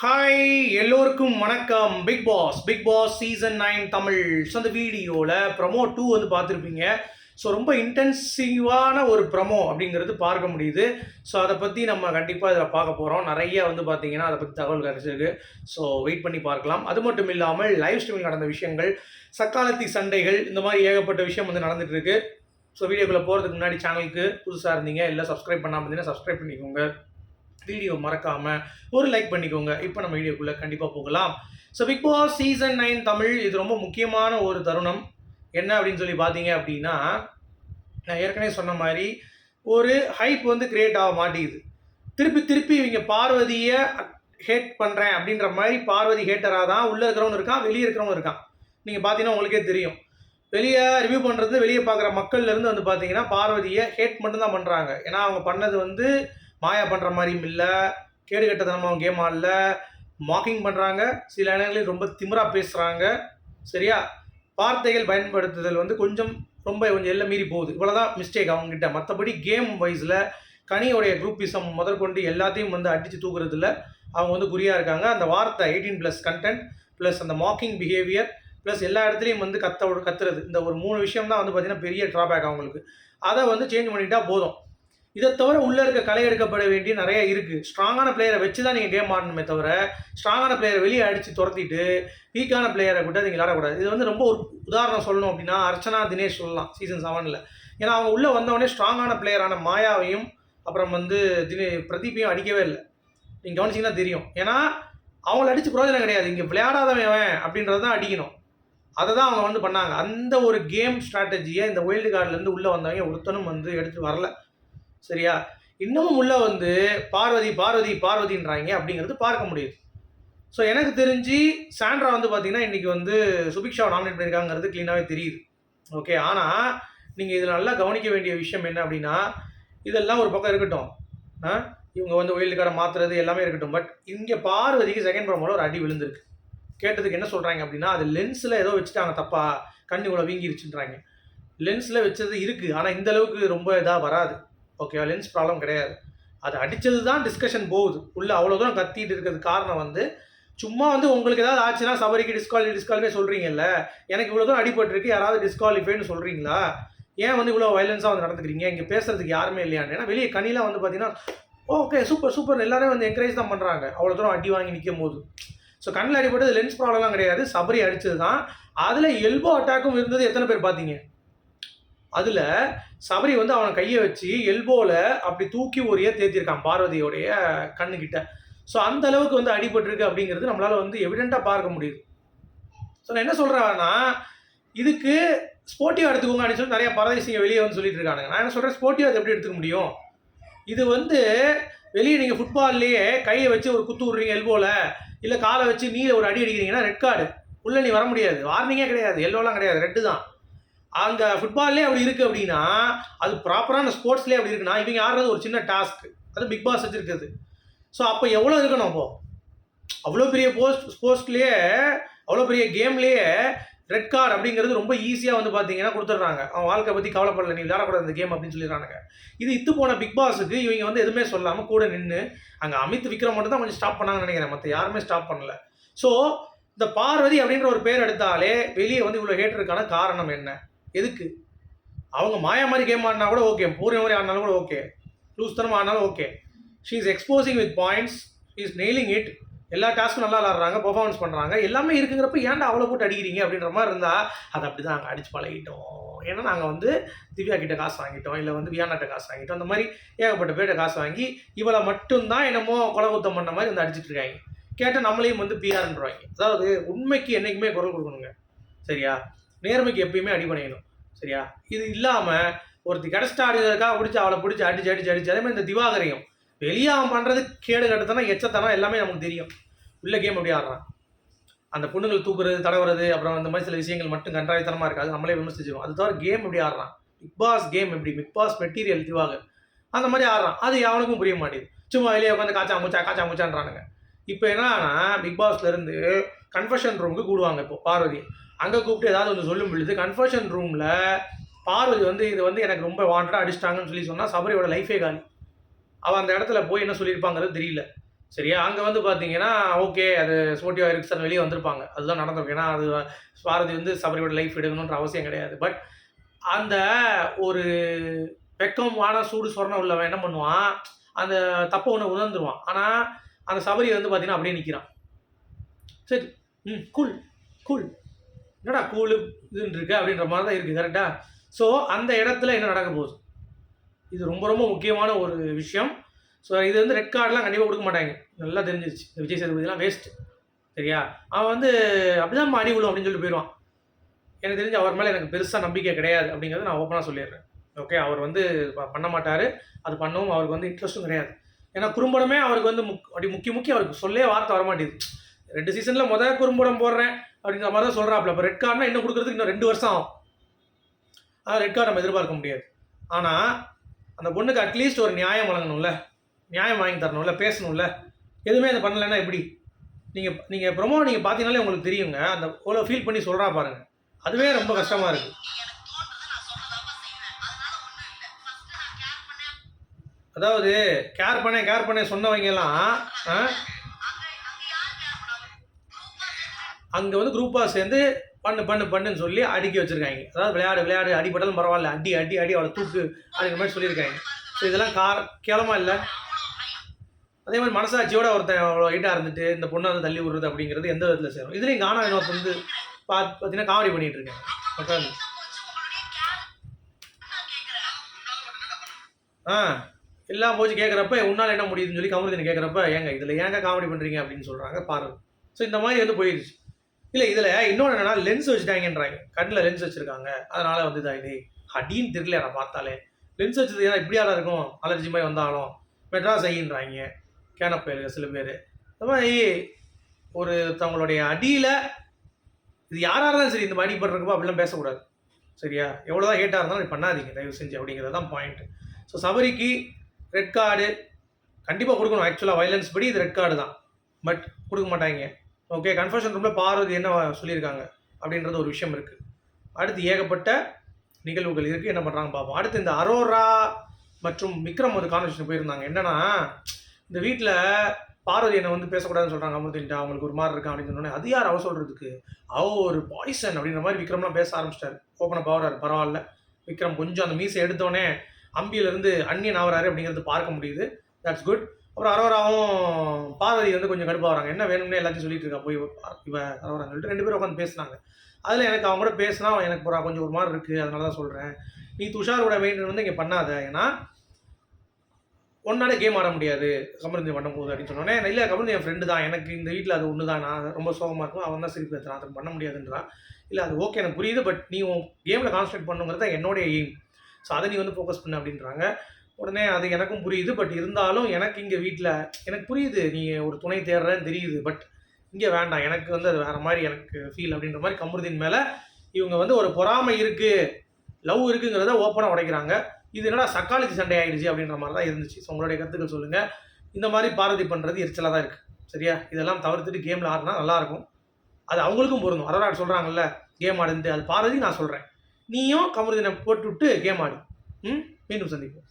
Hi எல்லோருக்கும் வணக்கம். Bigg Boss Bigg Boss season nine Tamil so அந்த வீடியோவில் ப்ரமோ டூ வந்து பார்த்துருப்பீங்க. ஸோ ரொம்ப இன்டென்சிவான ஒரு ப்ரமோ அப்படிங்கிறது பார்க்க முடியுது. ஸோ அதை பற்றி நம்ம கண்டிப்பாக இதில் பார்க்க போகிறோம் நிறைய வந்து பார்த்தீங்கன்னா அதை பற்றி தகவல் கிடச்சிருக்கு. ஸோ வெயிட் பண்ணி பார்க்கலாம். அது மட்டும் இல்லாமல் லைவ் ஸ்ட்ரீமில் நடந்த விஷயங்கள் சக்காலத்தி சண்டைகள் இந்த மாதிரி ஏகப்பட்ட விஷயம் வந்து நடந்துட்டு இருக்கு. ஸோ வீடியோக்குள்ளே போகிறதுக்கு முன்னாடி சேனலுக்கு புதுசாக இருந்தீங்க இல்லை சப்ஸ்கிரைப் பண்ணாமல் இருந்தீங்கன்னா சப்ஸ்கிரைப் பண்ணிக்கோங்க. வீடியோ மறக்காமல் ஒரு லைக் பண்ணிக்கோங்க. இப்போ நம்ம வீடியோக்குள்ளே கண்டிப்பாக போகலாம். So Bigg Boss season nine Tamil இது ரொம்ப முக்கியமான ஒரு தருணம். என்ன அப்படின்னு சொல்லி பார்த்தீங்க அப்படின்னா நான் ஏற்கனவே சொன்ன மாதிரி ஒரு ஹைப் வந்து கிரியேட் ஆக மாட்டேங்குது. திருப்பி திருப்பி இவங்க பார்வதியை ஹேட் பண்ணுறேன் அப்படின்ற மாதிரி பார்வதி ஹேட்டராக தான் உள்ளே இருக்கிறவங்க இருக்கான் வெளியே இருக்கிறவங்க இருக்கான். நீங்கள் பார்த்தீங்கன்னா உங்களுக்கே தெரியும். வெளியே ரிவ்யூ பண்ணுறது வெளியே பார்க்குற மக்கள்லேருந்து வந்து பார்த்தீங்கன்னா பார்வதியை ஹேட் மட்டும்தான் பண்ணுறாங்க ஏன்னா அவங்க பண்ணது வந்து மாயா பண்ணுற மாதிரியும் இல்லை கேடு கட்டத்தனமாக அவங்க கேம் ஆடல மாக்கிங் பண்ணுறாங்க சில இடங்களில் ரொம்ப திமிராக பேசுகிறாங்க சரியா? வார்த்தைகள் பயன்படுத்துதல் வந்து கொஞ்சம் ரொம்ப கொஞ்சம் எல்லாம் மீறி போகுது. இவ்வளோதான் மிஸ்டேக் அவங்ககிட்ட. மற்றபடி கேம் வைஸில் கனியோடைய குரூப்பிசம் முதற்கொண்டு எல்லாத்தையும் வந்து அடித்து தூக்குறதுல அவங்க வந்து குறியாக இருக்காங்க. அந்த வார்த்தை எயிட்டீன் ப்ளஸ் கண்டென்ட் ப்ளஸ் அந்த மாக்கிங் பிஹேவியர் ப்ளஸ் எல்லா இடத்துலையும் வந்து கத்த கத்துறது. இந்த ஒரு மூணு விஷயம் தான் வந்து பார்த்தீங்கன்னா பெரிய ட்ராபேக் அவங்களுக்கு. அதை வந்து சேஞ்ச் பண்ணிட்டா போதும். இதை தவிர உள்ளே இருக்க களை எடுக்கப்பட வேண்டிய நிறைய இருக்குது ஸ்ட்ராங்கான பிளேயரை வச்சு தான் நீங்கள் கேம் ஆடணுமே தவிர ஸ்ட்ராங்கான பிளேயரை வெளியே அடித்து துரத்திட்டு வீக்கான பிளேயரை கூட நீங்கள் விளாடக்கூடாது இது வந்து ரொம்ப ஒரு உதாரணம் சொல்லணும் அப்படின்னா அர்ச்சனா தினேஷ் சொல்லலாம் சீசன் செவனில் ஏன்னா அவங்க உள்ளே வந்தவொடனே ஸ்ட்ராங்கான பிளேயரான மாயாவையும் அப்புறம் வந்து தினே பிரதீப்பையும் அடிக்கவே இல்லை. நீங்கள் கவனிச்சிங்கன்னா தெரியும். ஏன்னா அவங்கள அடித்து பிரயோஜனம் கிடையாது. இங்கே விளையாடாதவன் அவன் தான் அடிக்கணும். அதை தான் அவங்க வந்து பண்ணாங்க. அந்த ஒரு கேம் ஸ்ட்ராட்டஜியை இந்த ஒயில்டு கார்டுலேருந்து உள்ளே வந்தவங்க ஒருத்தனும் வந்து எடுத்து வரல. சரியா? இன்னமும் உள்ள வந்து பார்வதி பார்வதி பார்வதின்றாங்க அப்படிங்கிறது பார்க்க முடியுது. ஸோ எனக்கு தெரிஞ்சு சாண்ட்ரா வந்து பார்த்தீங்கன்னா இன்றைக்கி வந்து சுபிக்ஷாவை நாமினேட் பண்ணியிருக்காங்கிறது க்ளீனாகவே தெரியுது. ஓகே ஆனால் நீங்கள் இதில் நல்லா கவனிக்க வேண்டிய விஷயம் என்ன அப்படின்னா இதெல்லாம் ஒரு பக்கம் இருக்கட்டும். ஆ? இவங்க வந்து ஒயில்டு கார்டை மாற்றுறது எல்லாமே இருக்கட்டும். பட் இங்கே பார்வதிக்கு செகண்ட் ப்ரோமோல ஒரு அடி விழுந்திருக்கு. கேட்டதுக்கு என்ன சொல்கிறாங்க அப்படின்னா அது லென்ஸில் ஏதோ வச்சுட்டாங்க தப்பா. கண்ணு இவ்வளோ வீங்கிருச்சுன்றாங்க. லென்ஸில் வச்சது இருக்குது ஆனால் இந்த அளவுக்கு ரொம்ப இதாக வராது. ஓகேவா லென்ஸ் ப்ராப்ளம் கிடையாது. அது அடித்தது தான் டிஸ்கஷன் போகுது. உள்ளே அவ்வளோ தூரம் கத்திட்டு இருக்கிறது காரணம் வந்து சும்மா வந்து உங்களுக்கு ஏதாவது ஆச்சுன்னா சபரிக்கு டிஸ்குவாலி டிஸ்குவாலிஃபை சொல்கிறீங்கல்ல எனக்கு இவ்வளோ தூரம் அடிபட்டுருக்கு யாராவது டிஸ்குவாலிஃபைன்னு சொல்கிறீங்களா ஏன் வந்து இவ்வளோ வயலன்ஸாக வந்து நடந்துக்கிறீங்க? இங்கே பேசுறதுக்கு யாருமே இல்லையான்னு. ஏன்னா வெளியே கனிலாம் வந்து பார்த்தீங்கன்னா ஓகே oh, சூப்பர் சூப்பர் எல்லாரும் வந்து என்கரேஜ் தான் பண்ணுறாங்க அவ்வளோ தூரம் அடி வாங்கி நிற்கும் போது. ஸோ கண்ணில் அடிபட்டது லென்ஸ் ப்ராப்ளம்லாம் கிடையாது. சபரி அடித்தது தான் அதில் எல்போ அட்டாக்கும் இருந்தது எத்தனை பேர் பார்த்தீங்க அதில் சபரி வந்து அவனை கையை வச்சு எல்போவில் அப்படி தூக்கி ஒரே தேத்திருக்கான் பார்வதியோடைய கண்ணுக்கிட்ட ஸோ அந்த அளவுக்கு வந்து அடிபட்டிருக்கு அப்படிங்கிறது நம்மளால் வந்து எவிடெண்ட்டாக பார்க்க முடியுது. ஸோ நான் என்ன சொல்கிறேன்னா இதுக்கு ஸ்போர்ட்டிவாக எடுத்துக்கோங்க அப்படின்னு சொல்லி நிறைய பரதேசிங்க வெளியே வந்து சொல்லிட்டு இருக்காங்க நான் என்ன சொல்கிறேன் ஸ்போர்ட்டிவாக அதை எப்படி எடுத்துக்க முடியும்? இது வந்து வெளியே நீங்கள் ஃபுட்பால்லையே கையை வச்சு ஒரு குத்து விட்றீங்க எல்போவில் இல்லை காலை வச்சு நீல ஒரு அடி அடிக்கிறீங்கன்னா ரெட் கார்டு உள்ளே நீ வர முடியாது. வார்னிங்கே கிடையாது. எல்லோலாம் கிடையாது. ரெட்டு தான். அங்கே ஃபுட்பால்லே அப்படி இருக்குது அப்படின்னா அது ப்ராப்பரான ஸ்போர்ட்ஸ்லேயே அப்படி இருக்குன்னா இவங்க ஆடுறது ஒரு சின்ன டாஸ்க் அது பிக் பாஸ் வச்சுருக்குது ஸோ அப்போ எவ்வளோ இருக்கணும் அப்போ? அவ்வளோ பெரிய போஸ்ட் ஸ்போர்ட்ஸ்லேயே அவ்வளோ பெரிய கேம்லேயே ரெட் கார்டு அப்படிங்கிறது ரொம்ப ஈஸியாக வந்து பார்த்தீங்கன்னா கொடுத்துட்றாங்க. அவன் வாழ்க்கை பற்றி கவலைப்படல நீ விளையாடக்கூடாது அந்த கேம் அப்படின்னு சொல்லிடுறானுங்க. இது இத்து போன பிக் பாஸுக்கு இவங்க வந்து எதுவுமே சொல்லாமல் கூட நின்று அங்கே அமித் விக்ரம் மட்டும் தான் கொஞ்சம் ஸ்டாப் பண்ணாங்கன்னு நினைக்கிறேன். மற்ற யாருமே ஸ்டாப் பண்ணல. ஸோ இந்த பார்வதி அப்படின்ற ஒரு பேர் எடுத்தாலே வெளியே வந்து இவ்வளோ ஹேட்டருக்கான காரணம் என்ன? எதுக்கு? அவங்க மாயா மாதிரி கேம் ஆடினா கூட ஓகே பூர்ண மாதிரி ஆடினாலும் கூட okay loose ஆடினாலும் okay she is exposing with points is nailing it எல்லா டாஸ்க்கும் நல்லா விளாட்றாங்க பர்ஃபார்மன்ஸ் பண்ணுறாங்க எல்லாமே இருக்குங்கிறப்ப ஏன்டா அவ்வளோ போட்டு அடிக்கிறீங்க அப்படின்ற மாதிரி இருந்தால் அது அப்படி தான் நாங்கள் அடிச்சு பழகிட்டோம். ஏன்னா நாங்கள் வந்து திவ்யா கிட்ட காசு வாங்கிட்டோம் இல்லை வந்து வியானாட்ட காசு வாங்கிட்டோம். அந்த மாதிரி ஏகப்பட்ட பேர்கிட்ட காசு வாங்கி இவளை மட்டும்தான் என்னமோ கொலகுத்தம் பண்ண மாதிரி வந்து அடிச்சிட்டு இருக்காங்க. கேட்டால் நம்மளையும் வந்து பிஆர்ன்றாங்க அதாவது உண்மைக்கு என்றைக்குமே குரல் கொடுக்கணுங்க. சரியா? நேர்மைக்கு எப்பயுமே அடி சரியா? இது இல்லாமல் ஒருத்தி கிடச்சிட்டு அடிக்கிறதுக்காக பிடிச்சி அவளை பிடிச்சி அடிச்சு அடிச்சு அடிச்சு. அதே மாதிரி இந்த திவாகரையும். வெளியே அவன் பண்ணுறது கேடு கட்டுத்தனம் எச்சத்தனம் எல்லாமே நமக்கு தெரியும். உள்ள கேம் எப்படி ஆடுறான். அந்த பொண்ணுங்களை தூக்குறது தடவுறது அப்புறம் அந்த மாதிரி சில விஷயங்கள் மட்டும் கன்றாயத்தனமாக இருக்காது. நம்மளே விமர்சிச்சிருவோம். அது தவிர கேம் எப்படி ஆடுறான். பிக் பாஸ் கேம் எப்படி? Bigg Boss material Diwakar. அந்த மாதிரி ஆடுறான். அது அவனுக்கும் புரிய மாட்டேது சும்மா வெளியே உட்காந்து காச்சா மூச்சா காச்சா மூச்சான்றானுங்க. இப்போ என்னன்னா பிக் பாஸ்லேருந்து கன்ஃபெஷன் ரூமுக்கு கூடுவாங்க இப்போ பார்வதி. அங்கே கூப்பிட்டு ஏதாவது ஒன்று சொல்லும் பொழுது கன்ஃபர்ஷன் ரூமில் பார்வதி வந்து இது வந்து எனக்கு ரொம்ப வாண்டடாக அடிச்சிட்டாங்கன்னு சொல்லி சொன்னால் சபரியோட லைஃபே காலி. அவள் அந்த இடத்துல போய் என்ன சொல்லியிருப்பாங்கிறது தெரியல. சரியா? அங்கே வந்து பார்த்தீங்கன்னா ஓகே அது ஸ்போர்ட்டிவாக இருக்கு வெளியே வந்திருப்பாங்க. அதுதான் நடந்திருக்கும். ஏன்னா அது பாரதி வந்து சபரியோட லைஃப் எடுக்கணுன்ற அவசியம் கிடையாது. பட் அந்த ஒரு வெக்கமான சூடு சொரணம் உள்ளவன் என்ன பண்ணுவான்? அந்த தப்பை ஒன்று உணர்ந்துருவான். ஆனால் அந்த சபரி வந்து பார்த்தீங்கன்னா அப்படியே நிற்கிறான் சரி. ம் கூல் கூல் என்னடா கூலு இதுன்னு இருக்கு அப்படின்ற மாதிரி தான் இருக்குது கரெக்டாக ஸோ அந்த இடத்துல என்ன நடக்க போகுது? இது ரொம்ப ரொம்ப முக்கியமான ஒரு விஷயம். ஸோ இது வந்து ரெட் கார்டெலாம் கண்டிப்பாக கொடுக்க மாட்டாங்க. நல்லா தெரிஞ்சிருச்சு. இந்த விஜய் சேதுபதிலாம் வேஸ்ட்டு சரியா? அவன் வந்து அப்படிதான் மாறி விழும் அப்படின்னு சொல்லிட்டு போயிடுவான். எனக்கு தெரிஞ்சு அவர் மேலே எனக்கு பெருசாக நம்பிக்கை கிடையாது அப்படிங்கிறத நான் ஓப்பனாக சொல்லிடுறேன். ஓகே அவர் வந்து பண்ண மாட்டார். அது பண்ணவும் அவருக்கு வந்து இன்ட்ரெஸ்ட்டும் கிடையாது. ஏன்னா குறும்படமே அவருக்கு வந்து முக் அப்படி முக்கிய முக்கிய அவருக்கு சொல்லே வார்த்தை வர மாட்டேங்குது ரெண்டு சீசனில் முதல் குறும்படம் போடுறேன் அப்படிங்கிற மாதிரி தான் சொல்கிறாப்புல இப்போ ரெட் கார்டுனா இன்னும் கொடுக்குறதுக்கு இன்னும் ரெண்டு வருஷம் ஆகும். அதான் ரெட் கார்டு நம்ம எதிர்பார்க்க முடியாது. ஆனால் அந்த பொண்ணுக்கு அட்லீஸ்ட் ஒரு நியாயம் வழங்கணும்ல. நியாயம் வாங்கி தரணும்ல பேசணும்ல. எதுவுமே அதை பண்ணலைன்னா எப்படி? நீங்கள் நீங்கள் ப்ரொமோ நீங்கள் பார்த்தீங்கனாலே உங்களுக்கு தெரியுங்க. அந்த அவ்வளோ ஃபீல் பண்ணி சொல்கிறா பாருங்க. அதுவே ரொம்ப கஷ்டமாக இருக்குது அதாவது கேர் பண்ண கேர் பண்ண சொன்னவங்க அங்கே வந்து குரூப்பாக சேர்ந்து பண்ணு பண்ணு பண்ணுன்னு சொல்லி அடிக்க வச்சிருக்காங்க. அதாவது விளையாடு விளையாடு அடிபட்டாலும் பரவாயில்ல. அடி அடி அடி அவளை தூக்கு அப்படிங்கிற மாதிரி சொல்லியிருக்காங்க. ஸோ இதெல்லாம் கார கேளமாக இல்லை. அதே மாதிரி மனசாட்சியோட ஒருத்தன் அவ்வளோ ஹைட்டாக இருந்துட்டு இந்த பொண்ணை வந்து தள்ளி விடுறது அப்படிங்கிறது எந்த விதத்தில் சேரும் இதுலேயும் கானா வினோத் வந்து பார்த்து பார்த்தீங்கன்னா காமெடி பண்ணிகிட்டு இருக்கேன் உட்காந்து ஆ எல்லாம் போச்சு கேட்குறப்ப உன்னால் என்ன முடியுதுன்னு சொல்லி கமருதீன் கேட்குறப்ப ஏங்க இதில் ஏங்க காமெடி பண்ணுறீங்க அப்படின்னு சொல்கிறாங்க பாரு ஸோ இந்த மாதிரி வந்து போயிடுச்சு இல்லை இதில் இன்னொன்று என்னன்னா லென்ஸ் வச்சுட்டாங்கன்றாங்க. கண்ணில் லென்ஸ் வச்சுருக்காங்க. அதனால் வந்து இதாகிடு அடின்னு தெரியல நான் பார்த்தாலே. லென்ஸ் வச்சது ஏன்னா இப்படியாடா இருக்கும்? அலர்ஜி மாதிரி வந்தாலும் மெட்ராஸ் ஐன்றாங்க கேனப்பேர் சில பேர். இந்த மாதிரி ஒரு தங்களுடைய அடியில் இது யாராக இருந்தாலும் சரி இந்த மாதிரி அடிபடுறப்போ அப்படிலாம் பேசக்கூடாது. சரியா? எவ்வளோதான் ஹேட்டாக இருந்தாலும் இது பண்ணாதீங்க தயவு செஞ்சு அப்படிங்கிறது தான் பாயிண்ட் ஸோ சபரிக்கு ரெட் கார்டு கண்டிப்பாக கொடுக்கணும். ஆக்சுவலாக வைலன்ஸ் படி இது ரெட் கார்டு தான். பட் கொடுக்க மாட்டாங்க. ஓகே கன்ஃபர்ஷன் ரூமில் பார்வதி என்ன சொல்லியிருக்காங்க அப்படின்றது ஒரு விஷயம் இருக்குது அடுத்து ஏகப்பட்ட நிகழ்வுகள் இருக்குது என்ன பண்ணுறாங்க பார்ப்போம். அடுத்து இந்த அரோரா மற்றும் விக்ரம் ஒரு கான்வர்சேஷன் போயிருந்தாங்க. என்னென்னா இந்த வீட்டில் பார்வதி என்னை வந்து பேசக்கூடாதுன்னு சொல்கிறாங்க அமிர்தின்ட்டு. அவங்களுக்கு ஒரு மாதிரி இருக்கா அப்படின்னு சொன்னோன்னே அது யார் அவ சொல்கிறதுக்கு அவ ஒரு பாய்சன் அப்படின்ற மாதிரி விக்ரம்லாம் பேச ஆரம்பிச்சிட்டாரு. ஓப்பனாக பவராரு பரவாயில்ல. விக்ரம் கொஞ்சம் அந்த மீசை எடுத்தோடனே அம்பியிலேருந்து அந்நியன் ஆகிறாரு அப்படிங்கிறது பார்க்க முடியுது. தட்ஸ் குட் அப்புறம் அரோராவும் பார்வதி வந்து கொஞ்சம் கடுப்பாக வராங்க. என்ன வேணும்னே எல்லாத்தையும் சொல்லிட்டு இருக்கா? போய் இவன் அரோரான்னு சொல்லிட்டு ரெண்டு பேரும் உட்காந்து பேசுனாங்க. அதில் எனக்கு அவங்க கூட பேசினா எனக்கு ஒரு கொஞ்சம் ஒரு மாதிரி இருக்குது அதனால தான் சொல்கிறேன் நீ துஷாரோட மெயின் வந்து இங்கே பண்ணாத. ஏன்னா ஒன்னால கேம் ஆட முடியாது. கமருந்தி பண்ணும்போது அப்படின்னு சொன்னோன்னே இல்லை கமருந்தி என் ஃப்ரெண்டு தான். எனக்கு இந்த வீட்டில் அது ஒன்று தான். நான் ரொம்ப சோகமாக இருக்கும். அவன் தான் சிரிப்பு ஏற்றுறான் அதுக்கு பண்ண முடியாதுன்றான் இல்லை அது ஓகே எனக்கு புரியுது. பட் நீ உன் கேமில் கான்சன்ட்ரேட் பண்ணுங்கிறது தான் என்னோட எய்ம் ஸோ அதை நீ வந்து ஃபோக்கஸ் பண்ணு அப்படின்றாங்க. உடனே அது எனக்கும் புரியுது. பட் இருந்தாலும் எனக்கு இங்கே வீட்டில் எனக்கு புரியுது நீ ஒரு துணை தேடுறேன்னு தெரியுது. பட் இங்கே வேண்டாம். எனக்கு வந்து அது வேறு மாதிரி எனக்கு ஃபீல் அப்படின்ற மாதிரி கமருதீன் மேலே இவங்க வந்து ஒரு பொறாமை இருக்குது லவ் இருக்குங்கிறத ஓப்பனாக உடைக்கிறாங்க. இது என்னடா சக்காலஜி சண்டை ஆகிடுச்சு அப்படின்ற மாதிரி தான் இருந்துச்சு. ஸோ உங்களுடைய கருத்துக்கள் சொல்லுங்கள் இந்த மாதிரி பாரதி பண்ணுறது எரிச்சலாக தான் இருக்குது சரியா? இதெல்லாம் தவிர்த்துட்டு கேமில் ஆடினா நல்லாயிருக்கும் அது அவங்களுக்கும் பொருந்தும். அரோராட் சொல்கிறாங்கல்ல கேம் ஆடுன்ட்டு. அது பாரதி நான் சொல்கிறேன் நீயும் கமருதினை போட்டு விட்டு கேம் ஆடு. ம்? மீண்டும் சந்திப்போம்.